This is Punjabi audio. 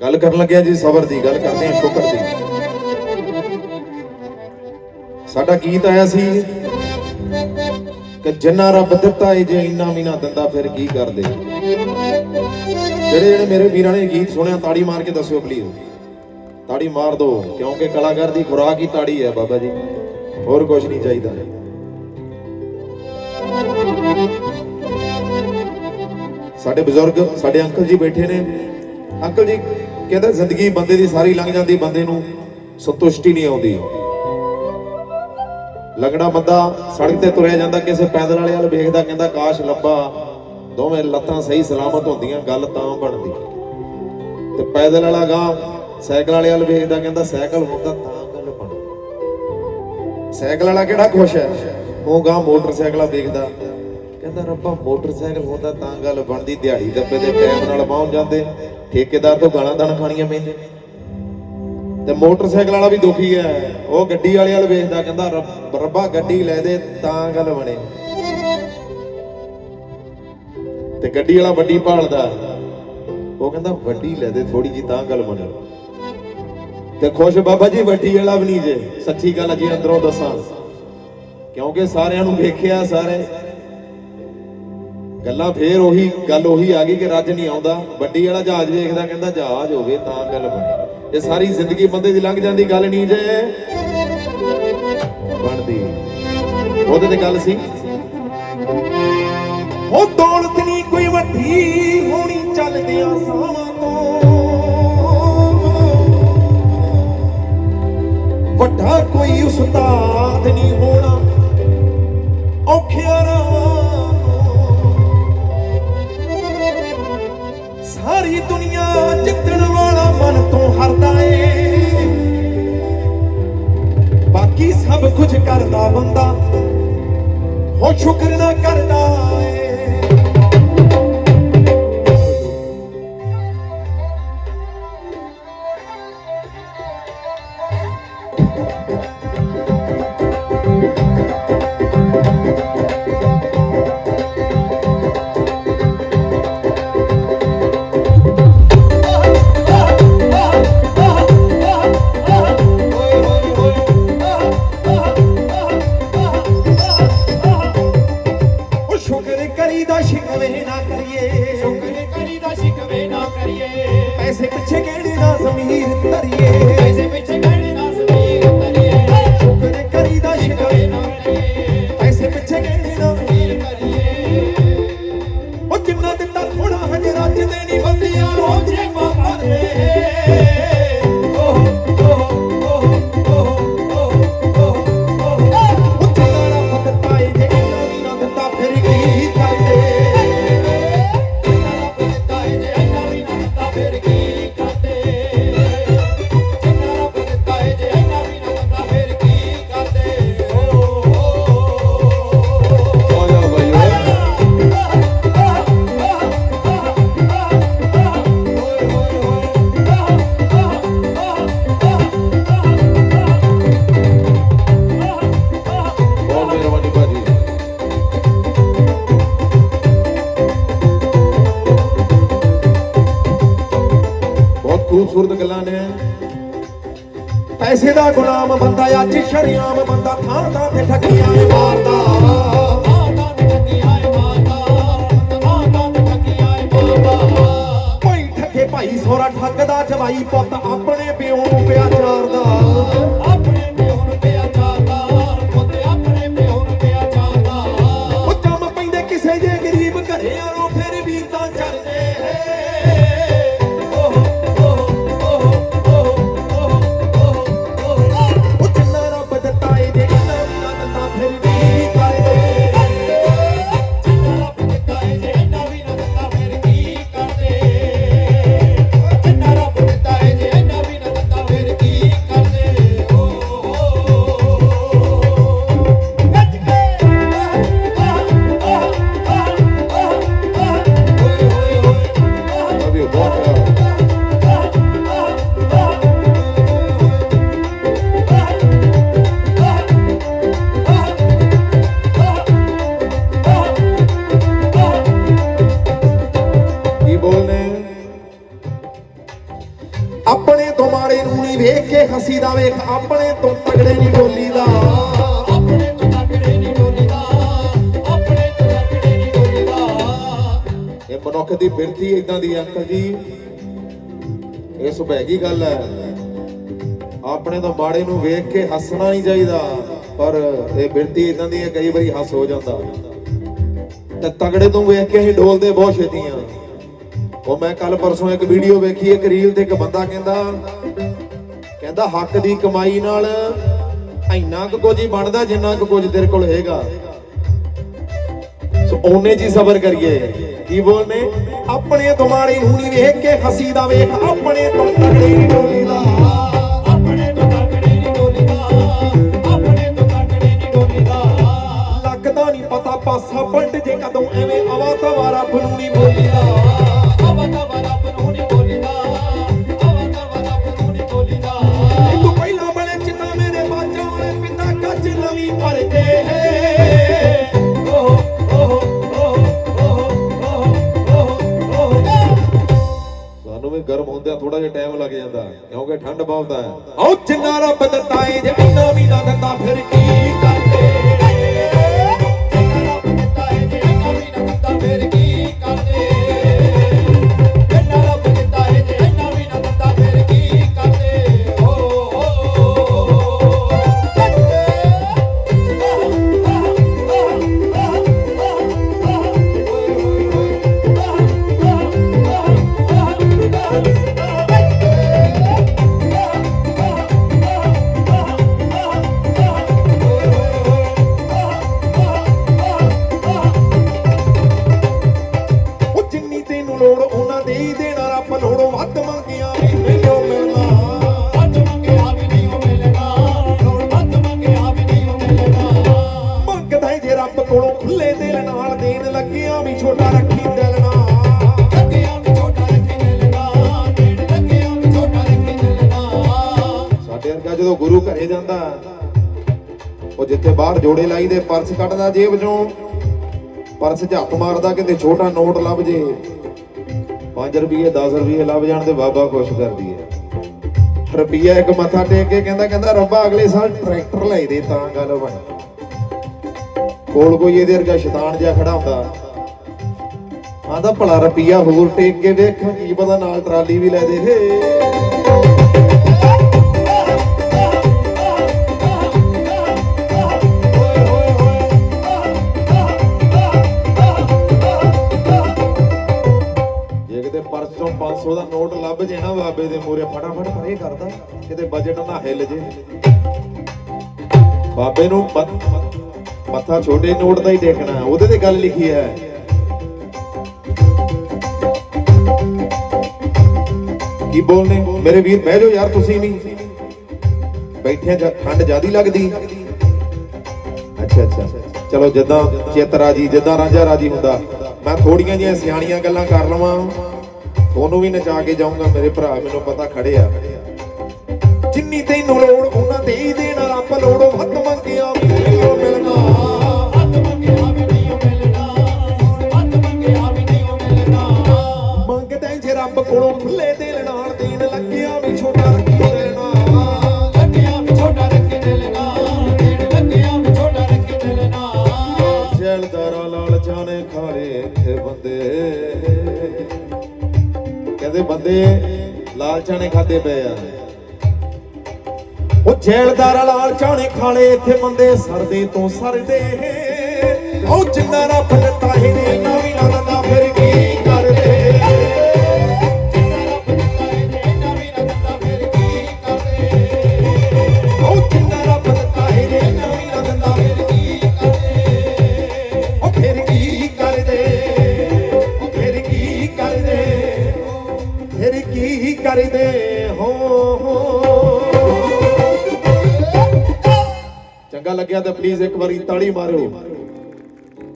ਗੱਲ ਕਰਨ ਲੱਗਿਆ ਜੀ, ਸਬਰ ਦੀ ਗੱਲ ਕਰਦੇ ਹਾਂ, ਸ਼ੁਕਰ ਦੀ। ਸਾਡਾ ਗੀਤ ਆਇਆ ਸੀ ਕਿ ਜਿੰਨਾ ਰੱਬ ਦਿੱਤਾ ਏ ਜੇ ਇੰਨਾ ਵੀ ਨਾ ਦਿੰਦਾ, ਫਿਰ ਕੀ ਕਰਦੇ? ਜਿਹੜੇ ਜਿਹੜੇ ਮੇਰੇ ਵੀਰਾਂ ਨੇ ਗੀਤ ਸੁਣਿਆ, ਤਾੜੀ ਮਾਰ ਕੇ ਦੱਸਿਓ ਪਲੀਜ਼। ਤਾੜੀ ਮਾਰ ਦਿਓ ਕਿਉਂਕਿ ਕਲਾਕਾਰ ਦੀ ਖੁਰਾਕ ਹੀ ਤਾੜੀ ਹੈ ਬਾਬਾ ਜੀ। ਹੋਰ ਕੁਝ ਨਹੀਂ ਚਾਹੀਦਾ। ਸਾਡੇ ਬਜ਼ੁਰਗ, ਸਾਡੇ ਅੰਕਲ ਜੀ ਬੈਠੇ ਨੇ। ਅੰਕਲ ਜੀ, ਕਹਿੰਦਾ ਜ਼ਿੰਦਗੀ ਬੰਦੇ ਦੀ ਸਾਰੀ ਲੰਘ ਜਾਂਦੀ, ਬੰਦੇ ਨੂੰ ਸੰਤੁਸ਼ਟੀ ਨਹੀਂ ਆਉਂਦੀ। ਲੰਗੜਾ ਬੰਦਾ ਸੜਕ ਤੇ ਤੁਰਿਆ ਜਾਂਦਾ, ਕਿਸੇ ਪੈਦਲ ਵਾਲੇ ਵੱਲ ਵੇਖਦਾ, ਕਹਿੰਦਾ ਕਾਸ਼ ਲੱਭਾ ਦੋਵੇਂ ਲੱਤਾਂ ਸਹੀ ਸਲਾਮਤ ਹੁੰਦੀਆਂ, ਗੱਲ ਤਾਂ ਬਣਦੀ। ਤੇ ਪੈਦਲ ਵਾਲਾ ਗਾਂ, ਸਾਈਕਲ ਵਾਲੇ ਵੱਲ ਵੇਖਦਾ, ਕਹਿੰਦਾ ਸਾਈਕਲ ਹੁੰਦਾ ਤਾਂ ਗੱਲ ਬਣਦੀ। ਸਾਈਕਲ ਵਾਲਾ ਕਿਹੜਾ ਖੁਸ਼ ਹੈ? ਉਹ ਗਾਂ ਮੋਟਰਸਾਈਕਲਾਂ ਵੇਖਦਾ। ਕਹਿੰਦਾ ਰੱਬਾ, ਮੋਟਰਸਾਈਕਲ ਹੁੰਦਾ ਤਾਂ ਗੱਲ ਬਣਦੀ, ਦਿਹਾੜੀ ਦੱਪੇ ਦੇ ਟਾਈਮ ਨਾਲ ਪਹੁੰਚ ਜਾਂਦੇ। ਠੇਕੇਦਾਰ ਤੋਂ ਗਾਲਾਂ ਦਣ ਖਾਣੀਆਂ ਪੈਂਦੀਆਂ ਤੇ ਮੋਟਰਸਾਈਕਲ ਵਾਲਾ ਵੀ ਦੁਖੀ ਹੈ। ਉਹ ਗੱਡੀ ਵਾਲੇ ਵਾਲ ਵੇਖਦਾ, ਕਹਿੰਦਾ, ਰੱਬਾ ਗੱਡੀ ਲੈ ਦੇ, ਤਾਂ ਗੱਲ ਬਣੇ। ਤੇ ਗੱਡੀ ਵਾਲਾ ਵੱਡੀ ਭਾਲਦਾ। ਉਹ ਕਹਿੰਦਾ, ਵੱਡੀ ਲੈ ਦੇ ਥੋੜੀ ਜੀ ਤਾਂ ਗੱਲ ਬਣੇ। ਤੇ ਖੁਸ਼ ਬਾਬਾ ਜੀ, ਵੱਡੀ ਵਾਲਾ ਵੀ ਨਹੀਂ ਜੇ। ਸੱਚੀ ਗੱਲ ਜੀ ਅੰਦਰੋਂ ਦੱਸਾਂ। ਕਿਉਂਕਿ ਸਾਰਿਆਂ ਨੂੰ ਵੇਖਿਆ, ਸਾਰੇ। ਗੱਲਾਂ ਫੇਰ ਉਹੀ, ਗੱਲ ਉਹੀ ਆ ਗਈ ਕਿ ਰੱਜ ਨਹੀਂ ਆਉਂਦਾ। ਵੱਡੀ ਵਾਲਾ ਜਹਾਜ਼ ਵੇਖਦਾ, ਕਹਿੰਦਾ ਜਹਾਜ਼ ਹੋਵੇ ਤਾਂ ਗੱਲ ਬਣੇ। ਇਹ ਸਾਰੀ ਜ਼ਿੰਦਗੀ ਬੰਦੇ ਦੀ ਲੰਘ ਜਾਂਦੀ, ਗੱਲ ਨਹੀਂ ਜੇ ਬਣਦੀ। ਉਹਦੇ ਤੇ ਗੱਲ ਸੀ? ਉਹ ਦੌਲਤ ਨਹੀਂ ਕੋਈ ਵੱਡੀ, ਹੋਣੀ ਚੱਲਦਿਆਂ ਸਾਵਾਂ ਤੋਂ। ਵੱਡਾ ਕੋਈ ਉਸਤਾਦ ਨਹੀਂ ਤੋਂ ਏ ਬਾਕੀ ਸਭ ਕੁਝ ਕਰਦਾ ਬੰਦਾ। ਹੋ ਸ਼ੁਕਰ ਨਾ ਕਰਦਾ ਏ ਖੂਬਸੂਰਤ ਗੱਲਾਂ ਨੇ। ਪੈਸੇ ਦਾ ਗੁਲਾਮ ਬੰਦਾ, ਅੱਜ ਸ਼ਰਿਆਮ ਬੰਦਾ, ਥਾਂ ਥਾਂ ਤੇ ਠੱਗੀਆਂ ਏ ਮਾਰਦਾ। ਭਾਈ ਸੋਰਾ ਠੱਗਦਾ, ਜਵਾਈ ਪੁੱਤ ਆਪਣੇ ਹੱਸੀ ਆਪਣੇ ਤੋਂ ਤਗੜੇ ਨਹੀਂ ਬੋਲੀ ਦਾ। ਆਪਣੇ ਤੋਂ ਤਕੜੇ ਨਹੀਂ ਡੋਲੀਦਾ ਆਪਣੇ ਤੋਂ ਤਕੜੇ ਨਹੀਂ ਡੋਲੀਦਾ ਇਹ ਮਨੁੱਖ ਦੀ ਬਿਰਤੀ ਇਦਾਂ ਦੀ ਅੰਕਲ ਜੀ। ਇਹ ਸੁਭੈਗੀ ਗੱਲ ਹੈ। ਆਪਣੇ ਤੋਂ ਮਾੜੇ ਨੂੰ ਵੇਖ ਕੇ ਹੱਸਣਾ ਨਹੀਂ ਚਾਹੀਦਾ, ਪਰ ਇਹ ਬਿਰਤੀ ਇਦਾਂ ਦੀ ਹੈ ਕਈ ਵਾਰੀ ਹੱਸ ਹੋ ਜਾਂਦਾ। ਤੇ ਤਗੜੇ ਤੋਂ ਵੇਖ ਕੇ ਅਸੀਂ ਡੋਲਦੇ ਬਹੁਤ ਛੇਤੀ ਆ। ਉਹ ਮੈਂ ਕੱਲ ਪਰਸੋਂ ਇੱਕ ਵੀਡੀਓ ਵੇਖੀ, ਇੱਕ ਰੀਲ ਤੇ ਇੱਕ ਬੰਦਾ ਕਹਿੰਦਾ ਕਹਿੰਦਾ ਹੱਕ ਦੀ ਕਮਾਈ ਨਾਲ ਇੰਨਾ ਕੁ ਕੁਝ ਹੀ ਬਣਦਾ ਜਿੰਨਾ ਕੁ ਕੁਝ ਤੇਰੇ ਕੋਲ ਹੈਗਾ। ਸੋ ਉਹਨੇ ਜੀ ਸਬਰ ਕਰੀਏ। ਕੀ ਬੋਲਨੇ? ਆਪਣੇ ਤੋਂ ਮਾੜੀ ਵੇਖ ਕੇ ਹੱਸੀ ਦਾ ਵੇਖ, ਆਪਣੇ ਤੋਂ ਤਗੜੀ ਨਹੀਂ ਡੋਲੀ ਦਾ। ਆਪਣੇ ਤੋਂ ਤਕੜੇ ਨਹੀਂ ਡੋਲੀਦਾ ਆਪਣੇ ਤੋਂ ਤਕੜੇ ਨਹੀਂ ਡੋਲੀਦਾ ਲੱਗਦਾ ਨਹੀਂ ਪਤਾ ਪਾਸਾ ਪਲਟ ਜੇ ਕਦੋਂ ਐਵੇਂ ਆਵਾ ਤਵਾ ਰੱਬ ਨੂੰ ਨਹੀਂ ਆਵਾ ਤਵਾ ਠੰਡ ਬਹੁਤ ਹੈ। ਆਓ ਜਿੰਨਾ ਰੱਬ ਦਿੱਤਾ ਜੇ ਜਦੋਂ ਗੁਰੂ ਘਰੇ ਜਾਂਦਾ ਉਹ ਜਿੱਥੇ ਬਾਹਰ ਜੋੜੇ ਲਾਈ ਦੇ ਪਰਸ ਕੱਢਦਾ ਜੇਬ ਚੋਂ ਪਰਸ 'ਚ ਹੱਥ ਮਾਰਦਾ ਕਿਤੇ ਛੋਟਾ ਨੋਟ ਲੱਭ ਜੇ। 5 ਰੁਪਏ 10 ਰੁਪਏ ਲੱਭ ਜਾਣ ਤੇ ਬਾਬਾ ਖੁਸ਼ ਕਰਦੀ ਹੈ। ਰੁਪਈਆ ਇੱਕ ਮੱਥਾ ਟੇਕ ਕੇ ਕਹਿੰਦਾ ਕਹਿੰਦਾ, ਰੱਬਾ ਅਗਲੇ ਸਾਲ ਟਰੈਕਟਰ ਲੈ ਦੇ, ਤਾਂ ਗੱਲ ਬਣੀ। ਕੋਲ ਕੋਈ ਇਹਦੇ ਵਰਗਾ ਸ਼ੈਤਾਨ ਜਿਹਾ ਖੜਾ ਹੁੰਦਾ। ਆਂਦਾ ਭਲਾ ਰੁਪਈਆ ਹੋਰ ਟੇਕ ਕੇ ਵੇਖ, ਕੀ ਪਤਾ ਨਾਲ ਟਰਾਲੀ ਵੀ ਲੈ ਦੇ। ਹੇ। 500 ਦਾ ਨੋਟ ਲੱਭ ਜੇ ਨਾ ਬਾਬੇ ਦੇ ਮੂਰੇ ਫਟਾਫਟ ਪਰੇ ਕਰਦਾ, ਕਿਤੇ ਬਜਟ ਨਾ ਹਿੱਲ ਜੇ। ਬਾਬੇ ਨੂੰ ਮੱਥਾ ਛੋਟੇ ਨੋਟ ਦਾ ਹੀ ਟੇਕਣਾ ਉਹਦੇ ਤੇ ਗੱਲ ਲਿਖੀ ਹੈ। ਕੀ ਬੋਲਨੇ? ਮੇਰੇ ਵੀਰ, ਬਹਿ ਜਾਓ ਯਾਰ ਤੁਸੀਂ ਵੀ। ਬੈਠੇ ਠੰਡ ਜ਼ਿਆਦੀ ਲੱਗਦੀ। ਅੱਛਾ ਅੱਛਾ। ਚਲੋ ਜਿੱਦਾਂ ਚੇਤਰਾ ਜੀ ਜਿੱਦਾਂ ਰਾਂਝਾ ਰਾਜੀ ਹੁੰਦਾ, ਮੈਂ ਥੋੜੀਆਂ ਜਿਹੀਆਂ ਸਿਆਣੀਆਂ ਗੱਲਾਂ ਕਰ ਲਵਾਂ। ਤੁਹਾਨੂੰ ਵੀ ਨਚਾ ਕੇ ਜਾਊਂਗਾ, ਮੇਰੇ ਭਰਾ ਮੈਨੂੰ ਪਤਾ ਖੜੇ ਆ। ਜਿੰਨੀ ਤੈਨੂੰ ਲੋੜ, ਉਹਨਾਂ ਤੇ ਹੀ ਦੇਣਾ। ਰੱਬ ਲੋੜੋਂ ਵੱਧ ਮੰਗਿਆ ਵੀ ਨਹੀਂ ਉਹ ਮਿਲਣਾ। ਵੱਧ ਮੰਗਿਆ ਵੀ ਲਾਲਚਾਂ ਨੇ ਖਾਦੇ ਪਏ ਆ। ਉਹ ਜੈਲਦਾਰਾਂ ਲਾਲ ਚਾਣੇ ਖਾਲੇ ਇੱਥੇ ਬੰਦੇ ਸਰਦੇ ਤੋਂ ਸਰਦੇ। ਉਹ ਜਿੰਨਾ ਰੱਬ ਦਿੱਤਾ ਹੀ ਨੇ ਨਾ ਵੀ ਨਾ ਲੱਗਿਆ ਤਾਂ ਪਲੀਜ਼ ਇੱਕ ਵਾਰੀ ਤਾੜੀ ਮਾਰੋ